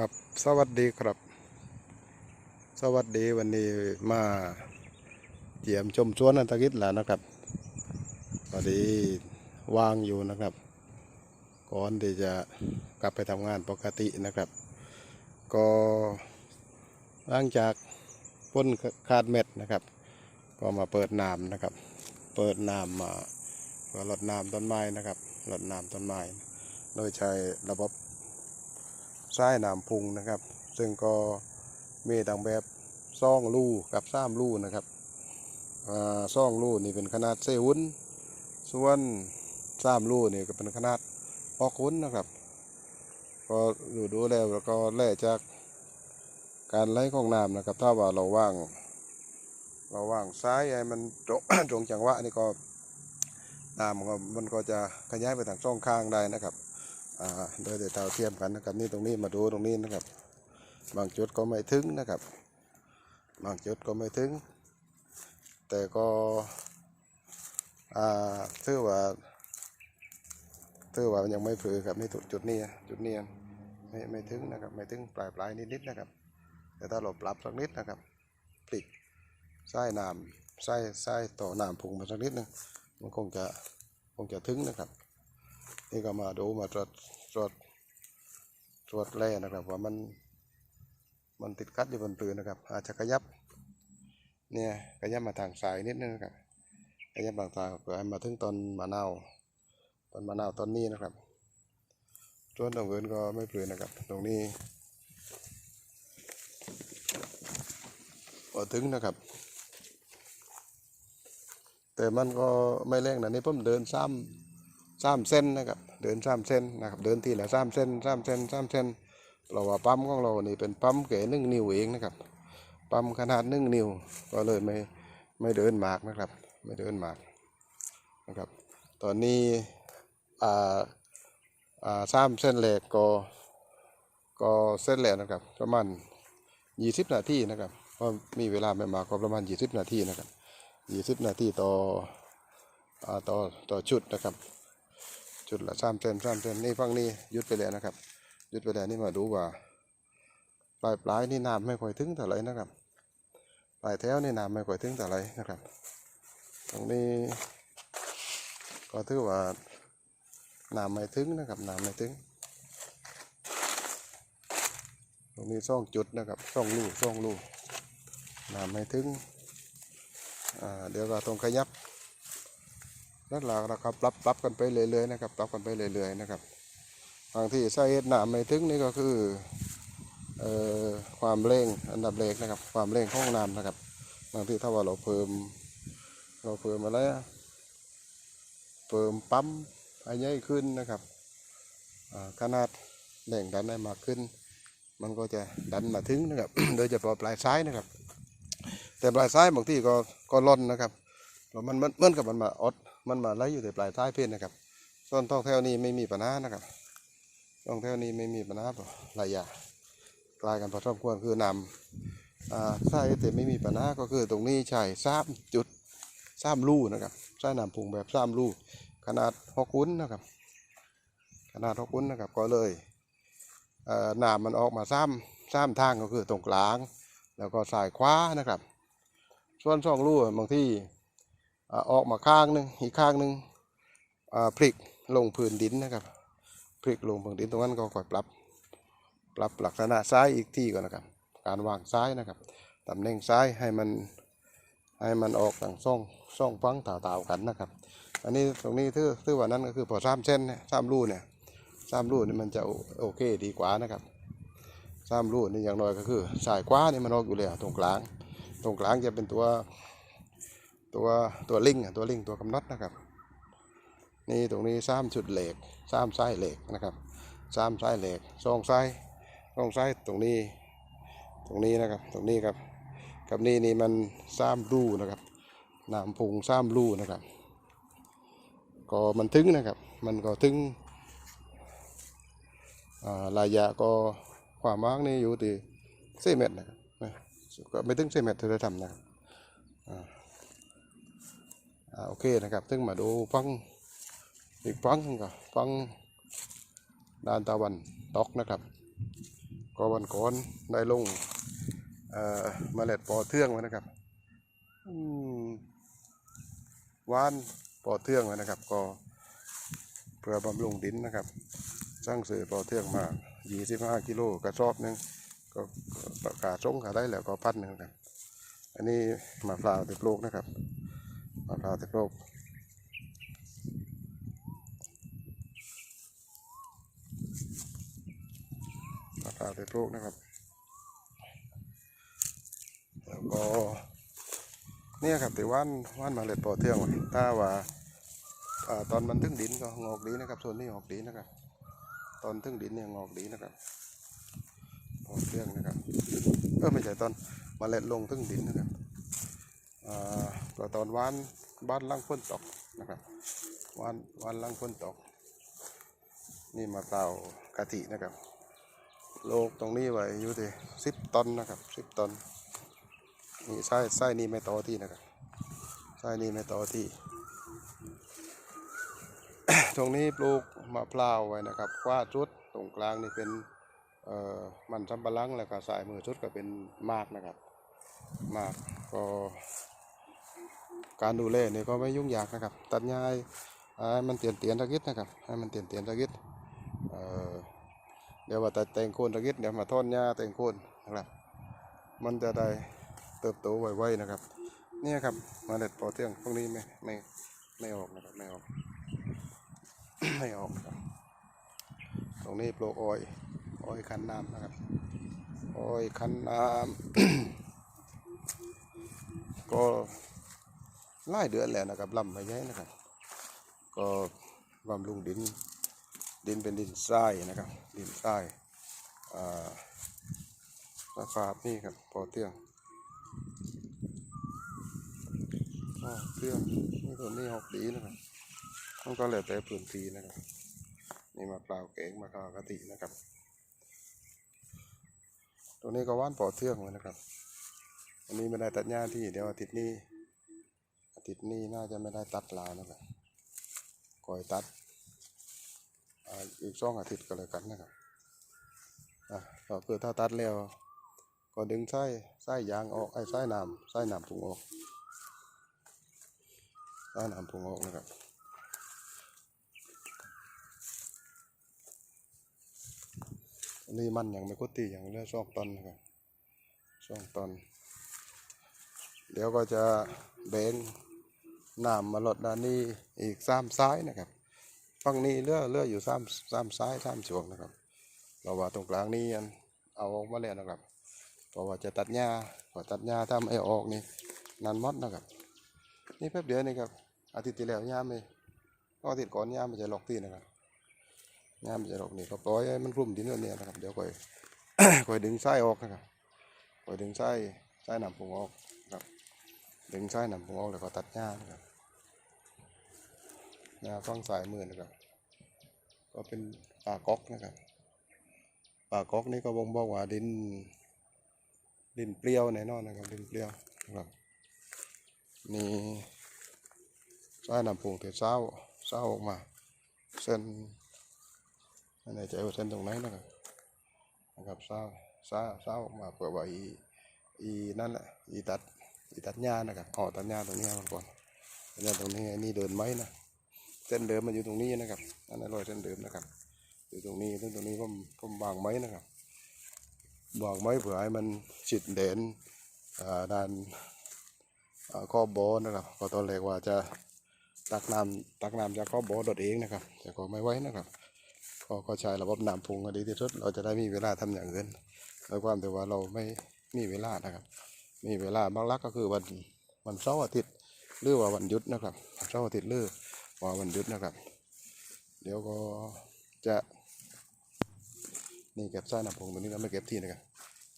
ครับ สวัสดีครับ สวัสดีวันนี้มาเยี่ยมชมสวนอันตะกิจแล้วนะครับพอดีว่างอยู่นะครับ ก่อนที่จะกลับไปทำงานปกตินะครับ ก็หลังจากพ้นคาดเม็ดนะครับ ก็มาเปิดน้ำนะครับ เปิดน้ำมาก็รดน้ำต้นไม้นะครับรดน้ำต้นไม้โดยใช้ระบบ สายน้ำพุงนะครับ ซึ่งก็มีดังแบบซ่องลูกับซ้ามลูนะครับซ่องลูนี่เป็นขนาดเซวุ้นส่วนซ้ามลูนี่ก็เป็นขนาดออกวุ้นนะครับ ก็ดูดูแล้วแล้วก็แล่จากการไหลของน้ำนะครับ ถ้าว่าเราว่างเราว่างซ้ายให้มันตรงตรงจังหวะนี่ก็น้ำก็มันก็จะขยายไปทางช่องข้างได้นะครับ โดยเดี๋ยวเท่าเทียมกันนะครับนี่ตรงนี้มาดูตรงนี้นะครับ บางจุดก็ไม่ถึงนะครับ บางจุดก็ไม่ถึง แต่ก็อ่าถือว่าถือว่ายังไม่ฝือครับนี่จุดนี้จุดนี้ไม่ไม่ถึงนะครับไม่ถึงปลายปลายนิดๆนะครับ แต่ถ้าเราปรับสักนิดนะครับพลิกไส้น้ำไส้ไส้ต่อน้ำพุงมาสักนิดนึงมันคงจะคงจะถึงนะครับ นี่ก็มาดูมาตรวจตรวจตรวจแร่นะครับ ว่ามันมันติดกัดอยู่บนปืนนะครับ อาจจะขยับ เนี่ยขยับมาทางซ้ายนิดนึงนะครับขยับทางซ้ายเพื่อให้มาถึงตอนมะนาวตอนมะนาวตอนนี้นะครับส่วนตรงอื่นก็ไม่ปลืนนะครับ ตรงนี้พอถึงนะครับ แต่มันก็ไม่แรงนะนี่ผมเดินซ้ำ ซ้ำเส้นนะครับเดินซ้ำเส้นนะครับเดินทีละซ้ำเส้นซ้ำเส้นซ้ำเส้นเราว่าปั๊มของเรานี่เป็นปั๊มเก๋หนึ่งนิ้วเองนะครับปั๊มขนาดหนึ่งนิ้วก็เลยไม่ไม่เดินหมากนะครับ ไม่เดินหมากนะครับ ตอนนี้อ่าอ่าซ้ำเส้นแหลกก็ก็เส้นแหลกนะครับประมาณยี่สิบนาทีนะครับเพราะมีเวลาไม่มากก็ประมาณยี่สิบนาทีนะครับยี่สิบนาทีต่ออ่าต่อต่อชุดนะครับ ชุดละสามเซนสามเซนนี่ฟังนี่ยุดไปแล้วนะครับ ยุดไปแล้วนี่มาดูว่า ปลายปลายนี่น้ำไม่ค่อยถึงเท่าไรนะครับ ปลายแถวนี่น้ำไม่ค่อยถึงเท่าไรนะครับ ตรงนี้ก็ถือว่าน้ำไม่ถึงนะครับน้ำไม่ถึง ตรงนี้ซ่องจุดนะครับซ่องลูกซ่องลูกน้ำไม่ถึงเดี๋ยวเราต้องขยับ นั่นแหละนะครับปรับปรับกันไปเรื่อยๆนะครับปรับกันไปเรื่อยๆนะครับบางที่สาเหตุหนามไม่ถึงนี่ก็คือเอ่อความเร่งอันดับแรกนะครับ ความเร่งของน้ำนะครับบางที่ถ้าว่าเราเพิ่มเราเพิ่มอะไรเพิ่มปั๊มให้ใหญ่ขึ้นนะครับขนาดแรงดันให้มากขึ้น มันก็จะดันมาถึงนะครับ โดยเฉพาะปลายซ้ายนะครับ แต่ปลายซ้ายบางที่ก็ก็ล่อนนะครับแล้วมันมันเหมือนกับมันมาอด มันมาไล่อยู่แต่ปลายซ้ายเพี้ยนนะครับส่วนท้องแถวนี้ไม่มีปัญหานะครับท้องแถวนี้ไม่มีปัญหาหลายอย่างกลายกันพอสมควรคือนำอ่าใช่แต่ไม่มีปัญหาก็คือตรงนี้ใช่สามจุดสามรูนะครับใช่นำพุงแบบสามรูขนาดหกวุ้นนะครับ ขนาดหกวุ้นนะครับก็เลยน้ำมันออกมาซ้ำซ้ำทางก็คือตรงกลาง แล้วก็สายขวานะครับ ส่วนสองรูบางที่ ออกมาข้างหนึ่งอีกข้างหนึ่งพลิกลงพื้นดินนะครับพลิกลงพื้นดินตรงนั้นก็ค่อยปรับ ปรับลักษณะซ้ายอีกที่ก่อนนะครับ การวางซ้ายนะครับตำแหน่งซ้ายให้มันให้มันออกทางซ่องซ่องฟังต่าๆกันนะครับ อันนี้ตรงนี้ถือถือว่านั้นก็คือพอสามเส้นเนี่ยสามรูเนี่ยสามรูนี่มันจะโอเคดีกว่านะครับสามรูนี่อย่างน้อยก็คือสายขวานี่มันออกอยู่แล้วตรงกลาง ตรงกลางจะเป็นตัว ตัวตัวลิงก์อะตัวลิงก์ตัวกำหนดนะครับ นี่ตรงนี้สามชุดเหล็กสามไส้เหล็กนะครับสามไส้เหล็กสองไส้สองไส้ตรงนี้ ตรงนี้นะครับ ตรงนี้ครับกับนี่นี่มันสามรูนะครับน้ำพุงสามรูนะครับ ก็มันถึงนะครับ มันก็ถึงระยะก็ความว่างนี่อยู่ที่สี่เมตรนะครับก็ไม่ถึงสี่เมตรเธอทำนะครับ โอเคนะครับถึงมาดูฟังอีกฟังก็ฟังด้านตะวันตกนะครับก็วันก่อนได้ลงเอ่อเมล็ดปอเทืองไว้นะครับอืมวานปอเทืองไว้นะครับ ก็เพื่อบำรุงดินนะครับ สร้างสื่อปอเทืองมา 25 กิโลกระสอบนึงก็ก็ประกาศส่งขาได้แล้วก็พันหนึ่งครับ อันนี้มะพร้าติดโลกนะครับ มะพร้าวติดโลกมะพร้าวติดโลกนะครับ แล้วก็เนี่ยครับแต่ว่านว่านมาเล็ดปอเทืองถ้าว่าอตอนมันถึงดินก็งอกดีนะครับส่วนนี้งอกดีนะครับ ตอนถึงดินเนี่ยงอกดีนะครับปอเทืองนะครับเออไม่ใช่ตอนมาเล็ดลงถึงดินนะครับอ่า ก็ตอนวานบ้านล่างฝนตกนะครับวานวานล่างฝนตก นี่มะพร้าวกะทินะครับ โลกตรงนี้ไว้อยู่ที่สิบตันนะครับสิบตันนี่ไส้ไส้นี่ไม่ต่อที่นะครับไส้นี่ไม่ต่อที่ ตรงนี้ปลูกมะพร้าวไว้นะครับกว่าจุดตรงกลางนี่เป็นเอ่อมันสำปะหลังแล้วก็สายมือจุดก็เป็นมากนะครับ มากก็ การดูแลเนี่ยก็ไม่ยุ่งยากนะครับ ตัดหญ้าให้ให้มันเตียนเตียนตะกิดนะครับให้มันเตียนเตียนตะกิดเเดี๋ยวว่าแต่แต่งโคนตะกิดเดี๋ยวมาทอนหญ้าแต่งโคนนะครับ มันจะได้เติบโตไวๆนะครับเนี่ยครับมาเล็ดปอเทืองพวกนี้ไม่ไม่ไม่ออกนะครับไม่ออกไม่ออกนะครับ ตรงนี้ปลูกอ้อยอ้อยคันน้ำนะครับอ้อยคันน้ำก็ ไล่เดือนแล้วนะครับลำไม่ใหญ่นะครับ ก็บำรุงดินดินเป็นดินทรายนะครับ ดินทรายอ่าสภานี่ครับพอเตียงพอเตียงนี่ตัวนี้หกดีนะครับมันก็แล้วแต่พื้นที่นะครับนี่มาเปล่าเก๋งมาข้าวกะทินะครับ ตัวนี้ก็ว่านปอเทืองเลยนะครับ อันนี้ไม่ได้ตัดหญ้าที่เดี๋ยวอาทิตย์นี้ ตย์นี้น่าจะไม่ได้ตัดลาวนะครับคอยตัดอีกสองอาทิตย์ก็เลยกันนะครับอะก็คือถ้าตัดแล้วก็ดึงไส้ไส้ยางออกไอ้ไส้น้ำไส้น้ำพุงออกไส้น้ำพุงออกนะครับอันนี้มันยังไม่กุตีอย่างเหลือสองตอนนะครับสองตอน เดี๋ยวก็จะแบ่ง น้ำมาลดด้านนี้อีกสามซ้ายนะครับฝั่งนี้เลือเลืออยู่ซ้ำซ้ำซ้ายซ้ำสวงนะครับเราว่าตรงกลางนี้เอาออกมาแล้วนะครับเพราะว่าจะตัดหญ้าพอตัดหญ้าถ้าไม่ออกนี่นันมดนะครับ นี่แป๊บเดียวนี่ครับอาทิตย์ที่แล้วหญ้าไม่ก็อาทิตย์ก่อนหญ้ามันจะหลอกที่นะครับหญ้ามันจะหลอกนี่ก็ปล่อยให้มันคลุมดินไว้เนี่ยนะครับเดี๋ยวค่อยค่อยดึงไส้ออกนะครับค่อยดึงไส้ไส้หนำพุงออกนะครับดึงไส้หนำพุงออกแล้วก็ตัดหญ้านะครับ น้าฟังสายมือนะครับ ก็เป็นป่าก๊อกนะครับ ป่าก๊อกนี่ก็บ่งบอกว่าดิน ดินเปรี้ยวแน่นอนนะครับ ดินเปรี้ยวนะครับมีสายน้ำพุงเตะเศร้าเศร้าออกมา เส้นไม่แน่ใจว่าเส้นตรงไหนนะครับนะครับเศร้าเศร้าเศร้าออกมาเพื่อว่าอีอีนั่นแหละอีตัดอีตัดหญ้านะครับอ๋อตัดหญ้าตรงนี้มันก่อนตัดหญ้าตรงนี้นี่เดินไหมนะ เส้นเดิมมันอยู่ตรงนี้นะครับอันนั้นรอยเส้นเดิมนะครับ อยู่ตรงนี้ซึ่งตรงนี้ผมผมวางไม้นะครับวางไม้เผื่อให้มันฉิดเด่นอ่าด้านข้อบอนะครับ ก็ตอนแรกว่าจะตักน้ำตักน้ำจากข้อบอดดเองนะครับ แต่ก็ไม่ไหวนะครับก็ก็ใช้ระบบน้ำพุงก็ดีที่สุดเราจะได้มีเวลาทำอย่างอื่นโดยความแต่ว่าเราไม่มีเวลานะครับ มีเวลาบางลักก็คือวันวันเสาร์อาทิตย์หรือว่าวันหยุดนะครับเสาร์อาทิตย์หรือ ว่าวันหยุดนะครับ เดี๋ยวก็จะนี่เก็บไส้หนับพงตรงนี้เราไม่เก็บที่นะครับ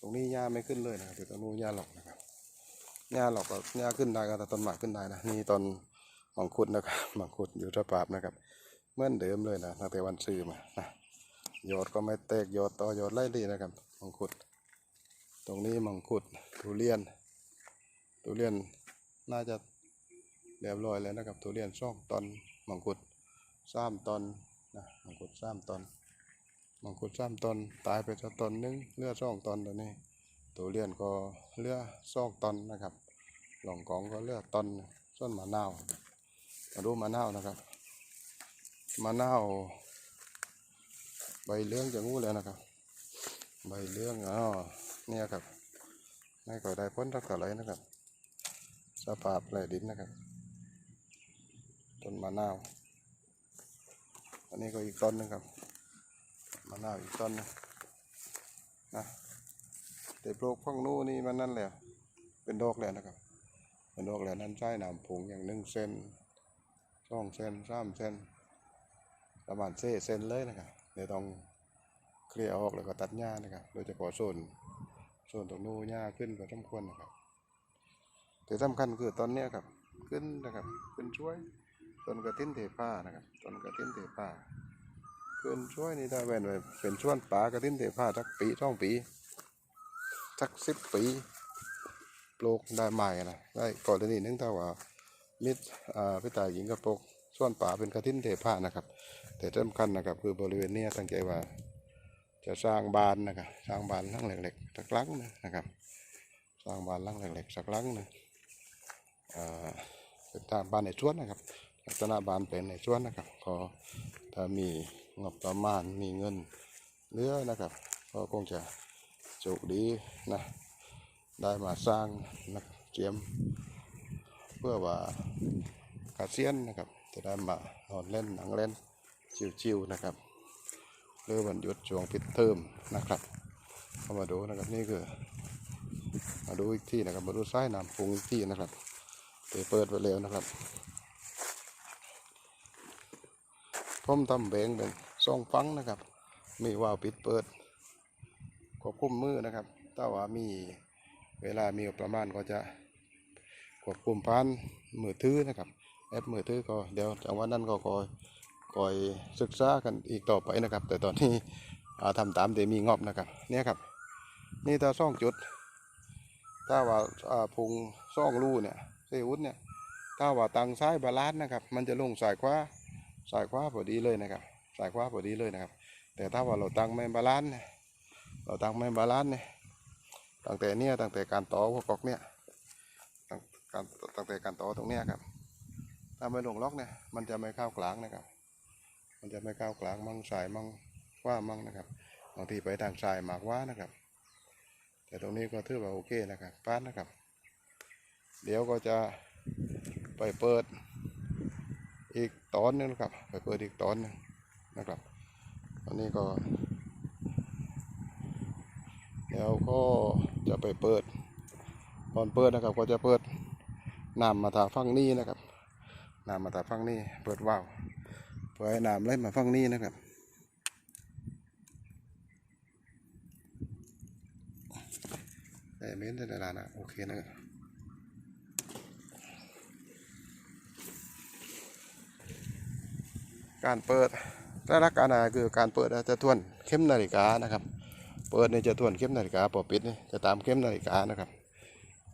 ตรงนี้หญ้าไม่ขึ้นเลยนะครับแต่ตรงนู้นหญ้าหลอกนะครับหญ้าหลอกก็หญ้าขึ้นได้ก็แต่ต้นหมากขึ้นได้นะนี่ตอนมังคุดนะครับมังคุดอยู่สภาพนะครับเหมือนเดิมเลยนะตั้งแต่วันซื้อมานะยอดก็ไม่แตกยอดต่อยอดไล่ดีนะครับมังคุด ตรงนี้มังคุดทุเรียนทุเรียนน่าจะ เรียบร้อยแล้วนะครับทุเรียนสองตอนมังคุดสามตอนนะมังคุดสามตอนมังคุดสามตอนตายไปสักตอนหนึงเลือสองตอนตอนนี้ตัวเลียนก็เลือสองตอนนะครับหลงกองก็เลือดตอนส่วนมะนาวมาดูมะนาวนะครับมะนาวใบเลื้องจะงูแล้วนะครับ ใบเลื้องอ๋อเนี่ยครับไม่ก่อยได้พ้นทักเท่าไรนะครับ สภาพแหล่ดินนะครับ ต้นมะนาว อันนี้ก็อีกต้นหนึงครับ มะนาวอีกต้นนึงนะแต่ปลูกฟังนู้นนี่มันนั่นแหละเป็นดอกแล้วนะครับ เป็นดอกแล้วนั้นใช้น้ำผงอย่างหนึ่งเซนสองเซนสามเซนประมาณเซเซนเลยนะครับเดี๋ยวต้องเคลียร์ออกแล้วก็ตัดหญ้านะครับ โดยเฉพาะโซนโซนตรงนู้นหญ้าขึ้นก็สมควรนะครับแต่สำคัญคือตอนเนี้ครับ ขึ้นนะครับขึ้นช่วย ต้นกระทิ้นเทผ้านะครับต้นกระทิ้นเทผ้าขึ้นช่วยนี่ได้แว่นไว้เป็นช่วนป่ากระทิ้นเทผ้าสักปีสองปีสักสิบปีปลูกได้ใหม่นะได้ก่อนหน้านี้นึงถ้าว่ามิตรอ่าพี่ตายหญิงก็ปลูกส่วนป่าเป็นกระทิ้นเทผ้านะครับ แต่สำคัญนะครับ คือบริเวณนี้ยตั้งใจว่า จะสร้างบานนะครับสร้างบานลังเล็กๆสักลังหนึงนะครับ สร้างบานลังเล็กๆสักลังนึงอ่าเป็นทางบ้านในสวนนะครับ ลักษณะบ้านเป็นในสวนนะครับก็ถ้ามีงบประมาณมีเงินเหลือนะครับก็คงจะโชคดีนะได้มาสร้างนะเตรียม เพื่อว่ากาเกษียณนะครับ จะได้มานอนเล่นหนังเล่นชิวๆนะครับหรือวันหยุดช่วงปิดเทอมนะครับเข้ามาดูนะครับนี่คือ มาดูอีกที่นะครับมาดูไส้น้ำปรุงอีกที่นะครับเปิดไปแล้วนะครับ ผมทำแบงเป็นซองฟังนะครับ มีวาวปิดเปิดควบคุมมือนะครับถ้าว่ามีเวลามีประมาณก็จะควบคุมผ่านมือถือนะครับ แอปมือถือก็เดี๋ยวจังหวะนั้นก็คอยคอยศึกษากันอีกต่อไปนะครับ แต่ตอนนี้อ่าทำตามเดี๋ยวมีงบนะครับเนี่ยครับ นี่ถ้าซ่องจุด ถ้าว่าพุงซ่องรูเนี่ยเซอุดเนี่ยถ้าว่าตังซ้ายบาลานนะครับ มันจะลงสายขวา สายขวาพอดีเลยนะครับสายขวาพอดีเลยนะครับ แต่ถ้าว่าเราตั้งไม่บาลานซ์เนี่ยเราตั้งไม่บาลานซ์เนี่ยตั้งแต่เนี่ยตั้งแต่การต่อหัวกอกเนี่ยตั้งการตั้งแต่การต่อตรงเนี้ยครับถ้าไม่ลงล็อกเนี่ยมันจะไม่เข้ากลางนะครับ มันจะไม่เข้ากลางมั่งสายมั่งว่ามั่งนะครับบางทีไปทางสายมากกว่านะครับ แต่ตรงนี้ก็ถือว่าโอเคนะครับป้านนะครับ เดี๋ยวก็จะไปเปิด อีกตอนนึงนะครับไปเปิดอีกตอนนึงนะครับอันนี้ก็เดี๋ยวก็จะไปเปิด ตอนเปิดนะครับ ก็จะเปิดน้ำมาทางฝั่งนี้นะครับน้ำมาทางฝั่งนี้ เปิดว่าวเพื่อให้น้ำไหลมาฝั่งนี้นะครับแต่เม้นแต่ละนะโอเคนะครับ การเปิดแต่ละการอะคือการเปิดจะทวนเข็มนาฬิกานะครับ เปิดนี่จะทวนเข็มนาฬิกาพอปิดนี่จะตามเข็มนาฬิกานะครับ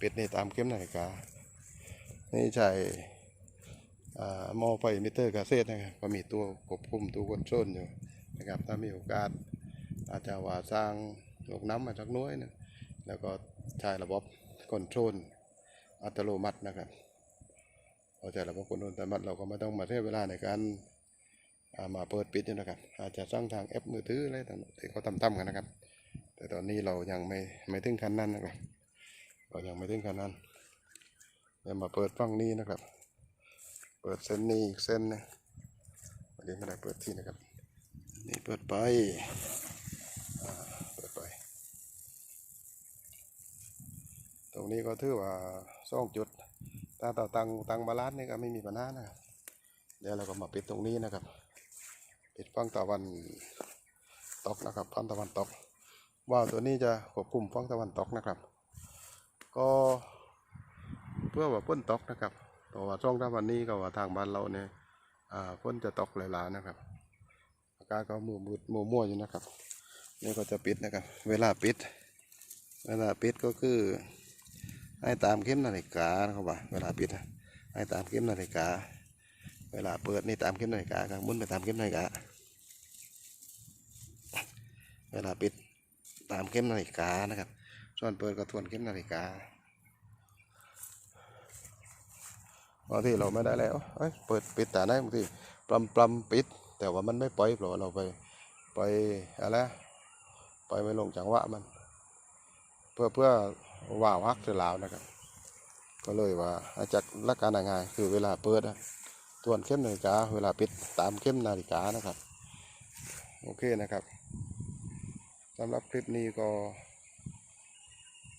ปิดนี่ตามเข็มนาฬิกา นี่ใช่มอไฟมิเตอร์กาเซตนะครับก็มีตัวควบคุมตัวคอนโทรลอยู่นะครับ ถ้ามีโอกาสอาจจะว่าสร้างลูกน้ำมาสักน้อยนึงแล้วก็ใช้ระบบคอนโทรลอัตโนมัตินะครับพอใช้ระบบคอนโทรลอัตโนมัติเราก็ไม่ต้องมาเสียเวลาในการ มาเปิดปิดนี่นะครับ อาจจะสร้างทางแอปมือถืออะไรต่างๆที่เขาทำๆกันนะครับ แต่ตอนนี้เรายังไม่ไม่ถึงขั้นนั้นนะครับ เรายังไม่ถึงขั้นนั้นเดี๋ยวมาเปิดฝั่งนี้นะครับ เปิดเส้นนี้อีกเส้นนึงวันนี้ไม่ได้เปิดที่นะครับ นี่เปิดไปเปิดไป ตรงนี้ก็ถือว่าสองจุดถ้าต่อตังตังบาลานนี่ก็ไม่มีปัญหานะครับเดี๋ยวเราก็มาปิดตรงนี้นะครับ ปิดฝั่งตะวันตกนะครับฝั่งตะวันตกว่าวตัวนี้จะควบคุมฝั่งตะวันตกนะครับ ก็เพื่อว่าฝนตกนะครับเพราะว่าช่วงตะวันนี้ก็ว่าทางบ้านเราเนี่ยอ่าฝนจะตกหลายๆนะครับอากาศก็มืดมืดมัวมัวอยู่นะครับนี่ก็จะปิดนะครับ เวลาปิด เวลาปิดก็คือให้ตามเข็มนาฬิกานะครับว่าเวลาปิดให้ตามเข็มนาฬิกา เวลาเปิดนี่ตามเข็มนาฬิกาครับมุนไปตามเข็มนาฬิกาเวลาปิดตามเข็มนาฬิกานะครับ ส่วนเปิดก็ทวนเข็มนาฬิกาบางทีเราไม่ได้แล้วเอ้ยเปิดปิดแต่ได้บางทีปลำปลำปิด แต่ว่ามันไม่ปล่อยเพราะเราไปไปอะไรไปไม่ลงจังหวะมัน เพื่อเพื่อว่าวักเสลาวนะครับ ก็เลยว่าอาจากลักการง่ายคือเวลาเปิดอะ ทวนเข้มนาฬิกา เวลาปิดตามเข้มนาฬิกานะครับ โอเคนะครับสำหรับคลิปนี้ก็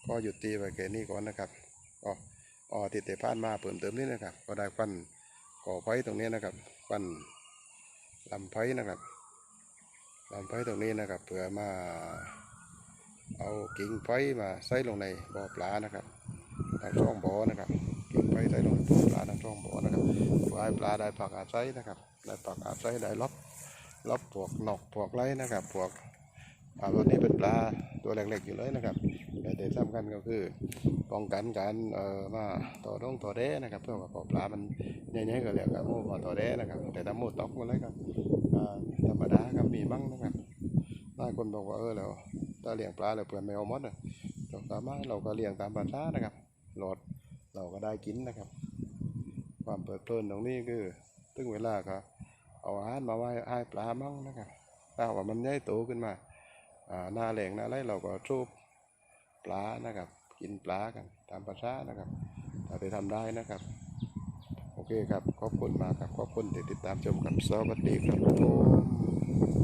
ก็หยุดตีไปแค่นี้ก่อนนะครับก็อ๋อติดเตะพานมาเพิ่มเติมนิดนะครับ ก็ได้ฟันก่อไฟตรงนี้นะครับฟันลำไฟนะครับลำไฟตรงนี้นะครับเพื่อมาเอากิ่งไฟมาใส่ลงในบ่อปลานะครับทางช่องบ่อนะครับ กิ่งไฟใส่ลงในบ่อปลาทางช่องบ่อนะครับเพื่อให้ปลาได้ผักอาศัยนะครับได้ผักอาศัยได้ล็อบล็อบพวกนอกพวกไรนะครับพวกปลาตัวนี้เป็นปลาตัวเล็กๆอยู่เลยนะครับแต่สำคัญก็คือป้องกันการเอ่อมาต่อร่องต่อแด้นะครับ เพื่อว่าปลา มันใหญ่ๆก็เรียกว่าหมูมาต่อแด้นะครับ แต่ถ้าหมูตอกมาเลยครับธรรมดาครับมีบ้างนะครับหลายคนบอกว่าเออแล้วถ้าเลี้ยงปลาแล้วเปลือนไม่เอามดอะเราก็มาเราก็เลี้ยงตามภาษานะครับหลอด เราก็ได้กินนะครับ ความเปิดเพลินตรงนี้คือถึงเวลาก็เอาอาหารมาไว้ให้ปลามั่งนะครับถ้าว่ามันใหญ่โตขึ้นมาอ่าหน้าแหล่งหน้าไรเราก็ชูบปลานะครับ กินปลากันตามภาษานะครับถ้าไปทำได้นะครับ โอเคครับขอบคุณมากครับขอบคุณที่ติดตามชมกับสวัสดีครับผม